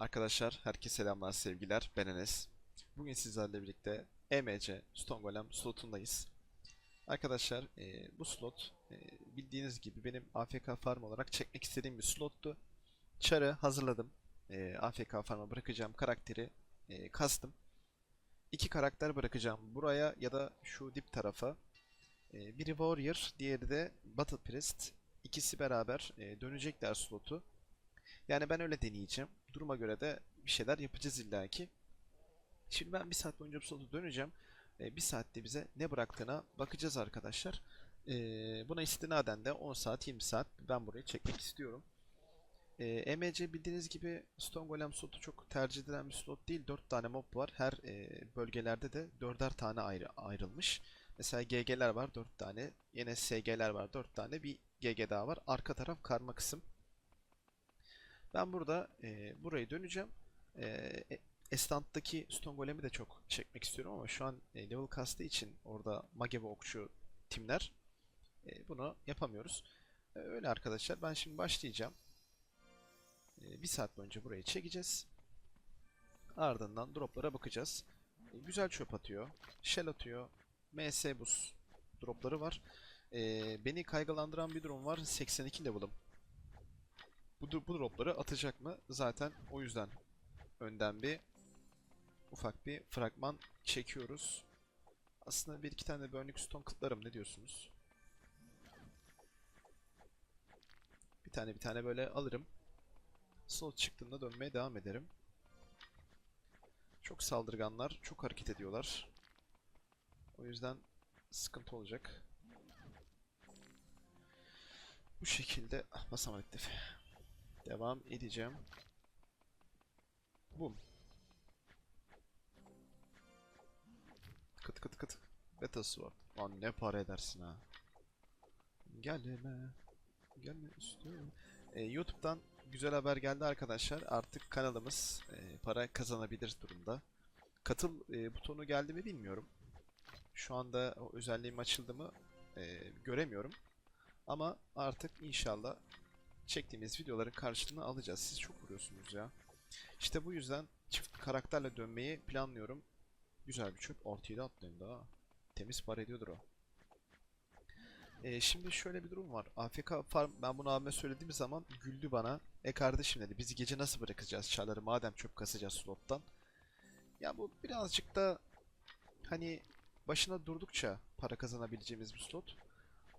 Arkadaşlar herkese selamlar sevgiler ben Enes. Bugün sizlerle birlikte EMC Stone Golem slotundayız. Arkadaşlar e, bu slot e, bildiğiniz gibi benim AFK farm olarak çekmek istediğim bir slottu. Çarı hazırladım. E, AFK farm'a bırakacağım karakteri e, kastım. İki karakter bırakacağım buraya ya da şu dip tarafa. E, biri Warrior, diğeri de Battle Priest. İkisi beraber e, dönecekler slotu. Yani ben öyle deneyeceğim. Duruma göre de bir şeyler yapacağız illaki. Şimdi ben bir saat boyunca bu slotu döneceğim. E, bir saatte bize ne bıraktığına bakacağız arkadaşlar. E, buna istinaden de 10 saat 20 saat ben burayı çekmek istiyorum. E, EMC bildiğiniz gibi Stone Golem slotu çok tercih edilen bir slot değil. 4 tane mob var. Her e, bölgelerde de 4'er tane ayrı ayrılmış. Mesela GG'ler var 4 tane. Yine SG'ler var 4 tane. Bir GG daha var. Arka taraf karma kısım. Ben burada e, burayı döneceğim. E, Estant'taki Stone Golem'i de çok çekmek istiyorum ama şu an e, level kastığı için orada mage ve okçu timler e, bunu yapamıyoruz. E, öyle arkadaşlar ben şimdi başlayacağım. E, bir saat boyunca burayı çekeceğiz. Ardından droplara bakacağız. E, güzel çöp atıyor. Shell atıyor. MS buz dropları var. E, beni kaygılandıran bir durum var. 82 level'ım. Bu, bu dropları atacak mı? Zaten o yüzden önden bir ufak bir fragman çekiyoruz. Aslında bir iki tane de Burning Stone kıtlarım. Ne diyorsunuz? Bir tane bir tane böyle alırım. Slot çıktığında dönmeye devam ederim. Çok saldırganlar, çok hareket ediyorlar. O yüzden sıkıntı olacak. Bu şekilde ah, basamadık aktif. Devam edeceğim. Bum. Kıt kıt kıt. Battle Sword. Lan ne para edersin ha. Gelme. Gelme üstüme. Ee, YouTube'dan güzel haber geldi arkadaşlar. Artık kanalımız e, para kazanabilir durumda. Katıl e, butonu geldi mi bilmiyorum. Şu anda o özelliğim açıldı mı e, göremiyorum. Ama artık inşallah çektiğimiz videoların karşılığını alacağız. Siz çok vuruyorsunuz ya. İşte bu yüzden çift karakterle dönmeyi planlıyorum. Güzel bir çöp. Ortaya da atlayayım daha. Temiz para ediyordur o. Ee, şimdi şöyle bir durum var. AFK Farm ben bunu abime söylediğim zaman güldü bana. E kardeşim dedi bizi gece nasıl bırakacağız çarları madem çöp kasacağız slottan. Ya bu birazcık da hani başına durdukça para kazanabileceğimiz bir slot.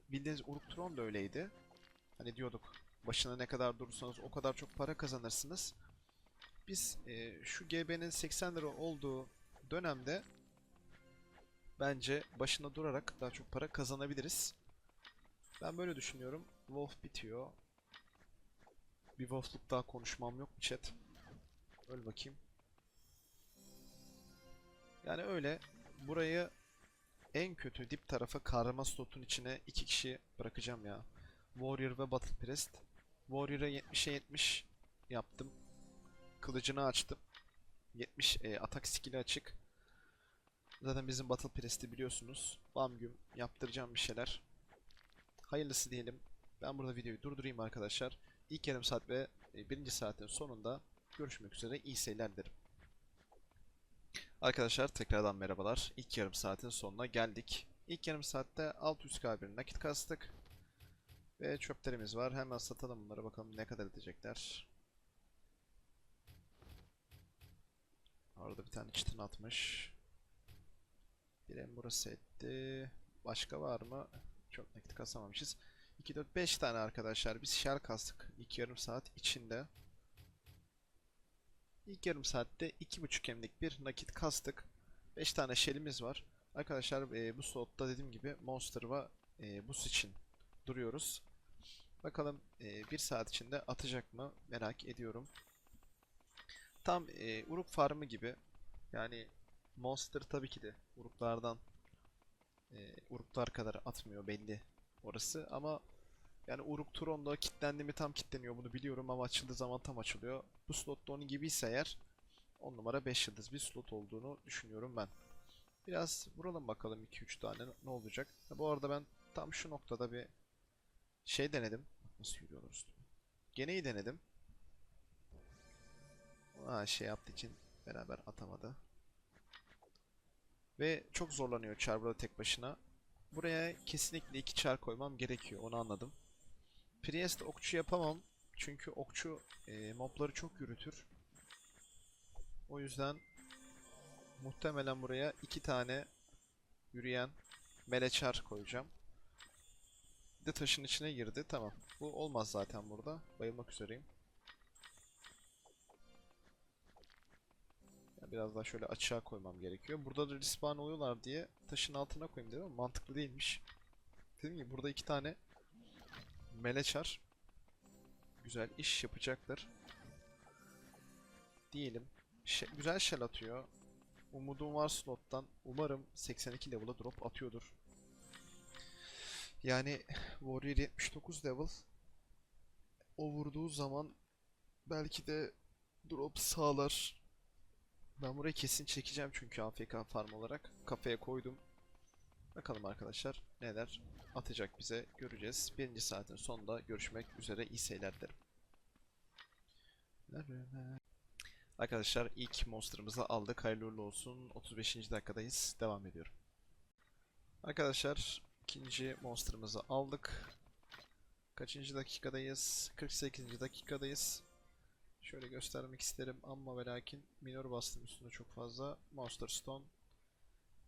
Bildiğiniz Uruk da öyleydi. Hani diyorduk başına ne kadar durursanız o kadar çok para kazanırsınız. Biz e, şu GB'nin 80 lira olduğu dönemde bence başına durarak daha çok para kazanabiliriz. Ben böyle düşünüyorum. Wolf bitiyor. Bir Wolf'luk daha konuşmam yok mu chat? Öl bakayım. Yani öyle. Burayı en kötü dip tarafa karma slotun içine iki kişi bırakacağım ya. Warrior ve Battle Priest. Warrior'a 70'e 70 yaptım. Kılıcını açtım. 70 e, atak skill'i açık. Zaten bizim Battle Priest'i biliyorsunuz. Bam güm yaptıracağım bir şeyler. Hayırlısı diyelim. Ben burada videoyu durdurayım arkadaşlar. İlk yarım saat ve e, birinci saatin sonunda görüşmek üzere. İyi seyirler dilerim. Arkadaşlar tekrardan merhabalar. İlk yarım saatin sonuna geldik. İlk yarım saatte 600k bir nakit kastık. Ve çöplerimiz var. Hemen satalım bunları bakalım ne kadar edecekler. Orada bir tane çıtın atmış. Bir en burası etti. Başka var mı? Çok nakit kasamamışız. 2, 4, 5 tane arkadaşlar. Biz shell kastık. İlk yarım saat içinde. İlk yarım saatte 2.5 emlik bir nakit kastık. 5 tane shell'imiz var. Arkadaşlar e, bu slotta dediğim gibi Monster ve e, bus için duruyoruz. Bakalım e, bir saat içinde atacak mı merak ediyorum. Tam e, Uruk farmı gibi. Yani Monster tabii ki de Uruklardan e, Uruklar kadar atmıyor belli orası ama yani Uruk Tron'da kilitlendi mi tam kilitleniyor bunu biliyorum ama açıldığı zaman tam açılıyor. Bu slotta onun gibiyse eğer 10 numara 5 yıldız bir slot olduğunu düşünüyorum ben. Biraz vuralım bakalım 2-3 tane ne olacak. Bu arada ben tam şu noktada bir şey denedim. Nasıl yürüyorlar üstüme? Gene iyi denedim. Daha şey yaptığı için beraber atamadı. Ve çok zorlanıyor Char burada tek başına. Buraya kesinlikle iki Char koymam gerekiyor. Onu anladım. Priest okçu yapamam. Çünkü okçu e, mobları çok yürütür. O yüzden muhtemelen buraya iki tane yürüyen meleçar koyacağım. Bir de taşın içine girdi. Tamam. Bu olmaz zaten burada. Bayılmak üzereyim. Biraz daha şöyle açığa koymam gerekiyor. Burada da respawn oluyorlar diye taşın altına koyayım dedim ama mantıklı değilmiş. Dedim ki burada iki tane meleçar güzel iş yapacaktır. Diyelim. Şe- güzel shell atıyor. Umudum var slottan. Umarım 82 level'a drop atıyordur. Yani Warrior 79 level. O vurduğu zaman belki de drop sağlar. Ben burayı kesin çekeceğim çünkü AFK farm olarak kafaya koydum. Bakalım arkadaşlar neler atacak bize göreceğiz. Birinci saatin sonunda görüşmek üzere. İyi seyirler dilerim. Arkadaşlar ilk monster'ımızı aldık. Hayırlı olsun. 35. dakikadayız. Devam ediyorum. Arkadaşlar ikinci monster'ımızı aldık. Kaçıncı dakikadayız? 48. dakikadayız. Şöyle göstermek isterim ama ve lakin minor bastım üstüne çok fazla. Monster Stone.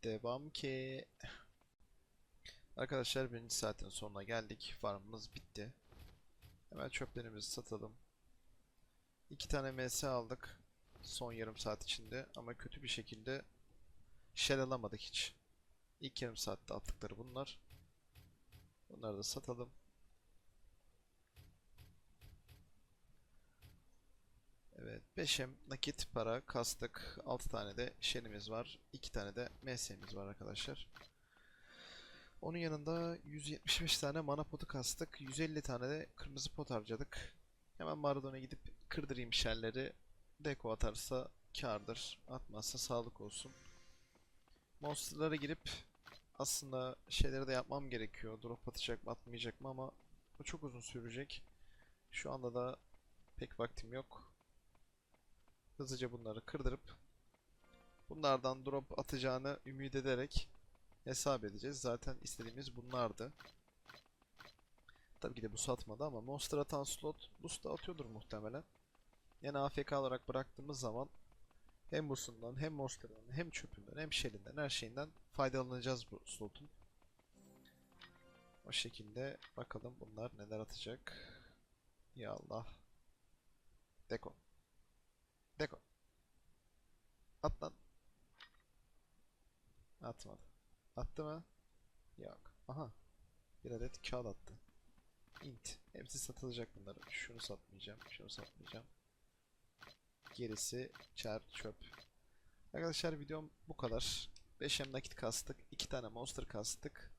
Devam ki. Arkadaşlar birinci saatin sonuna geldik. Farmımız bitti. Hemen çöplerimizi satalım. İki tane MS aldık. Son yarım saat içinde ama kötü bir şekilde shell alamadık hiç. İlk yarım saatte attıkları bunlar. Bunları da satalım. Evet 5M nakit para kastık. 6 tane de shell'imiz var. 2 tane de MS'miz var arkadaşlar. Onun yanında 175 tane mana potu kastık. 150 tane de kırmızı pot harcadık. Hemen Maradona gidip kırdırayım shell'leri. Deko atarsa kardır. Atmazsa sağlık olsun. Monster'lara girip aslında şeyleri de yapmam gerekiyor. Drop atacak mı atmayacak mı ama bu çok uzun sürecek. Şu anda da pek vaktim yok. Hızlıca bunları kırdırıp bunlardan drop atacağını ümit ederek hesap edeceğiz. Zaten istediğimiz bunlardı. Tabii ki de bu satmadı ama monster atan slot boost da atıyordur muhtemelen. Yani AFK olarak bıraktığımız zaman hem boost'undan hem monster'ından hem çöpünden hem shell'inden her şeyinden faydalanacağız bu slotun. O şekilde bakalım bunlar neler atacak. Ya Allah. Deko. Deko. At lan. Atmadı. Attı mı? Yok. Aha. Bir adet kağıt attı. Int. Hepsi satılacak bunların. Şunu satmayacağım. Şunu satmayacağım. Gerisi çer çöp. Arkadaşlar videom bu kadar. 5M nakit kastık. 2 tane monster kastık.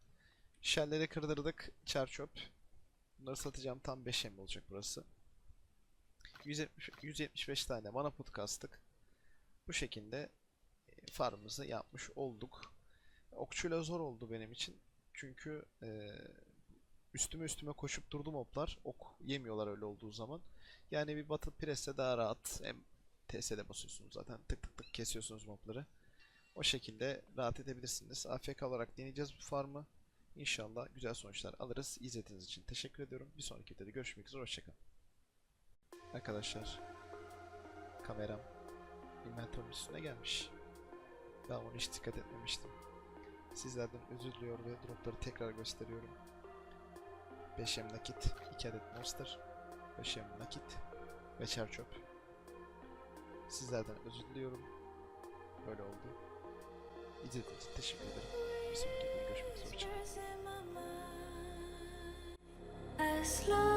Shell'leri kırdırdık. Çer çöp. Bunları satacağım. Tam 5M olacak burası. 170, 175 tane mana pot kastık. Bu şekilde e, farmımızı yapmış olduk. Okçuyla zor oldu benim için. Çünkü e, üstüme üstüme koşup durdu moblar. Ok yemiyorlar öyle olduğu zaman. Yani bir battle press'te daha rahat. Hem TS'de basıyorsunuz zaten. Tık tık tık kesiyorsunuz mobları. O şekilde rahat edebilirsiniz. AFK olarak deneyeceğiz bu farmı. İnşallah güzel sonuçlar alırız. İzlediğiniz için teşekkür ediyorum. Bir sonraki videoda görüşmek üzere. Hoşçakalın. Arkadaşlar kameram inventörün üstüne gelmiş. Ben onu hiç dikkat etmemiştim. Sizlerden özür diliyor ve dropları tekrar gösteriyorum. 5M nakit, 2 adet monster, 5M nakit ve çer çöp. Sizlerden özür diliyorum. Böyle oldu. İzlediğiniz için teşekkür ederim. Bir sonraki videoda görüşmek üzere. Hoşçakalın.